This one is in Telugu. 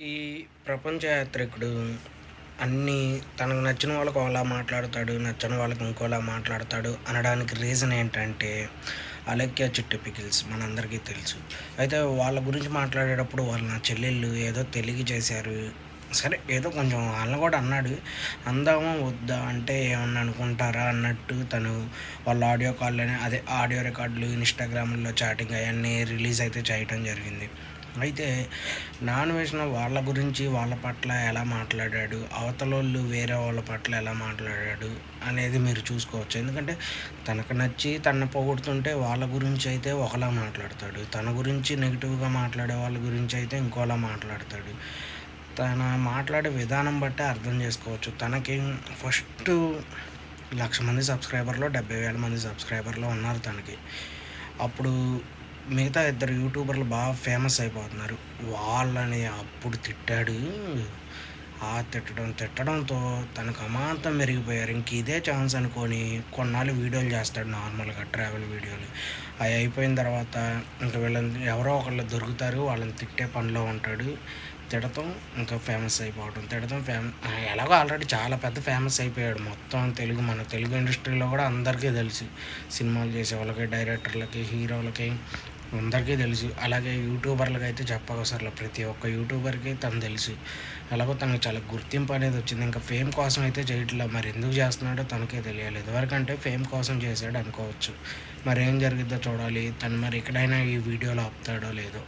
ఈ ప్రపంచ యాత్రికుడు అన్నీ తనకు నచ్చిన వాళ్ళకి ఒకలా మాట్లాడతాడు నచ్చని వాళ్ళకి ఇంకోలా మాట్లాడతాడు అనడానికి రీజన్ ఏంటంటే అలక్య చిట్టి పికిల్స్ మనందరికీ తెలుసు. అయితే వాళ్ళ గురించి మాట్లాడేటప్పుడు వాళ్ళు నా చెల్లెళ్ళు ఏదో తెలియ చేశారు. సరే ఏదో కొంచెం వాళ్ళని కూడా అన్నాడు. అందామా వద్దా అంటే ఏమన్నా అనుకుంటారా అన్నట్టు తను వాళ్ళ ఆడియో కాల్లోనే అదే ఆడియో రికార్డులు ఇన్స్టాగ్రామ్లో చాటింగ్ అవన్నీ రిలీజ్ అయితే చేయటం జరిగింది. అయితే నాన్ వేసిన వాళ్ళ గురించి వాళ్ళ పట్ల ఎలా మాట్లాడాడు అవతలోళ్ళు వేరే వాళ్ళ పట్ల ఎలా మాట్లాడాడు అనేది మీరు చూసుకోవచ్చు. ఎందుకంటే తనకు నచ్చి తన పోగొడుతుంటే వాళ్ళ గురించి అయితే ఒకలా మాట్లాడతాడు. తన గురించి నెగిటివ్గా మాట్లాడే వాళ్ళ గురించి అయితే ఇంకోలా మాట్లాడతాడు. తన మాట్లాడే విధానం బట్టే అర్థం చేసుకోవచ్చు. తనకి ఫస్ట్ లక్ష మంది సబ్స్క్రైబర్లో డెబ్బై వేల మంది సబ్స్క్రైబర్లో ఉన్నారు తనకి. అప్పుడు మిగతా ఇద్దరు యూట్యూబర్లు బాగా ఫేమస్ అయిపోతున్నారు. వాళ్ళని అప్పుడు తిట్టాడు. ఆ తిట్టడం తిట్టడంతో తనకు అమాంతం మెరిగిపోయారు. ఇంక ఇదే ఛాన్స్ అనుకొని కొన్నాళ్ళు వీడియోలు చేస్తాడు నార్మల్గా ట్రావెల్ వీడియోలు. అవి అయిపోయిన తర్వాత ఇంకా వీళ్ళని ఎవరో ఒకళ్ళు దొరుకుతారు వాళ్ళని తిట్టే పనిలో ఉంటాడు. తిడతాం ఇంకా ఫేమస్ అయిపోవడం తిడతాం ఫేమ ఎలాగో ఆల్రెడీ చాలా పెద్ద ఫేమస్ అయిపోయాడు. మొత్తం తెలుగు మన తెలుగు ఇండస్ట్రీలో కూడా అందరికీ తెలుసు. సినిమాలు చేసే వాళ్ళకి డైరెక్టర్లకి హీరోలకి అందరికీ తెలుసు. అలాగే యూట్యూబర్లకు అయితే చెప్పవసరం ప్రతి ఒక్క యూట్యూబర్కి తను తెలుసు. అలాగే తనకు చాలా గుర్తింపు అనేది వచ్చింది. ఇంకా ఫేమ్ కోసం అయితే చేయట్లేదు. మరి ఎందుకు చేస్తున్నాడో తనకే తెలియాలి. ఇదివరకంటే ఫేమ్ కోసం చేశాడు అనుకోవచ్చు. మరి ఏం జరిగిద్దో చూడాలి. తను మరి ఎక్కడైనా ఈ వీడియోలో ఆపుతాడో లేదో.